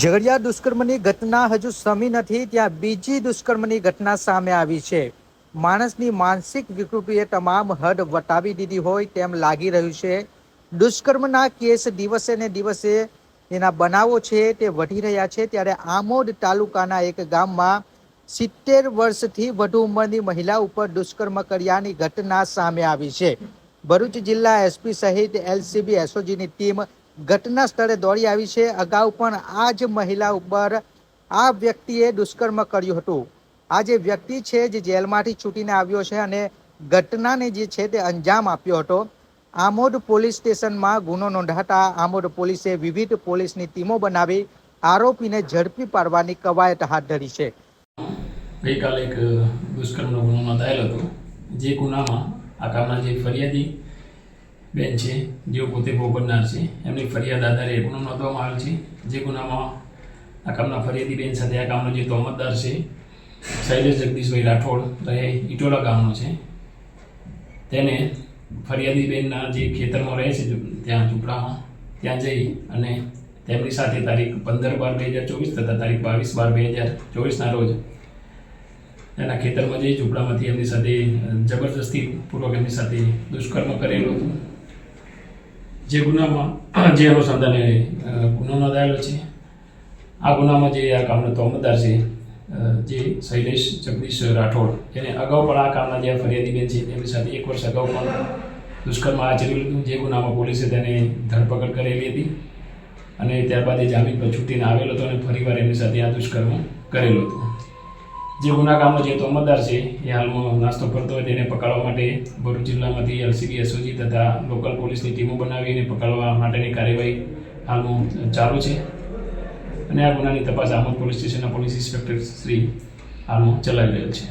ઝઘડિયા દુષ્કર્મની ઘટના હજુ સમી નથી, ત્યાં બીજી દુષ્કર્મની ઘટના સામે આવી છે. માણસની માનસિક વિકૃતિએ તમામ હદ વટાવી દીધી હોય તેમ લાગી રહ્યું છે. દુષ્કર્મના કેસ દિવસે ને દિવસે એના બનાવો છે તે વધી રહ્યા છે. ત્યારે આમોદ તાલુકાના એક ગામમાં સિત્તેર વર્ષથી વધુ ઉંમરની મહિલા ઉપર દુષ્કર્મ કર્યાની ઘટના સામે આવી છે. ભરૂચ જિલ્લા એસપી સહિત એલસીબી, એસઓજીની ટીમ ઘટના સ્થળે દોડી આવી છે. અગાઉ પણ આ જ મહિલા ઉપર આ વ્યક્તિએ દુષ્કર્મ કર્યું હતું. આ જે વ્યક્તિ છે જે જેલમાંથી છૂટીને આવ્યો છે અને ઘટનાને જે છે તે અંજામ આપ્યો હતો. આમોદ પોલીસ સ્ટેશનમાં ગુનો નોંધાતા આમોદ પોલીસે વિવિધ પોલીસની ટીમો બનાવી આરોપીને ઝડપી પાડવાની કવાયત હાથ ધરી છે. ગઈકાલે એક દુષ્કર્મનો ગુનો નોંધાયેલ હતો. જે ગુનામાં આ કામના જે ફરિયાદી બેન છે, જેઓ પોતે ભોગ બનનાર છે, એમની ફરિયાદ આધારે ગુનો નોંધવામાં આવેલ છે. જે ગુનામાં આ કામના ફરિયાદી બેન સાથે આ કામનો જે તોમતદાર છે શૈલેષ જગદીશભાઈ રાઠોડ રહે ઇટોલા ગામનો છે. તેને ફરિયાદી બેનના જે ખેતરમાં રહે છે, ત્યાં ઝૂંપડામાં, ત્યાં જઈ અને તેમની સાથે તારીખ પંદર બાર બે હજાર ચોવીસ તથા તારીખ બાવીસ બાર બે હજાર ચોવીસના રોજ એના ખેતરમાં જઈ ઝૂંપડામાંથી એમની સાથે જબરજસ્તી પૂર્વક એમની સાથે દુષ્કર્મ કરેલું હતું. જે ગુનામાં, જે અનુસંધાને ગુનો નોંધાયેલો છે. આ ગુનામાં જે આ કામનો તોમદાર છે જે શૈલેષ જગદીશ રાઠોડ, એને અગાઉ પણ આ કામના જે ફરિયાદીબેન છે, એમની સાથે એક વર્ષ અગાઉ પણ દુષ્કર્મ આચર્યું હતું. જે ગુનામાં પોલીસે તેને ધરપકડ કરેલી હતી અને ત્યારબાદ એ જામીન પર છૂટીને આવેલો હતો અને ફરીવાર એમની સાથે આ દુષ્કર્મ કરેલું હતું. જે ગુના કામનો જે તોમતદાર છે એ હાલમાં નાસ્તો કરતો હોય તેને પકડવા માટે ભરૂચ જિલ્લામાંથી એલસીબી એસઓજી તથા લોકલ પોલીસની ટીમો બનાવીને પકડવા માટેની કાર્યવાહી હાલમાં ચાલુ છે. અને આ ગુનાની તપાસ આમોદ પોલીસ સ્ટેશનના પોલીસ ઇન્સ્પેક્ટર શ્રી હાલમાં ચલાવી રહેલ છે.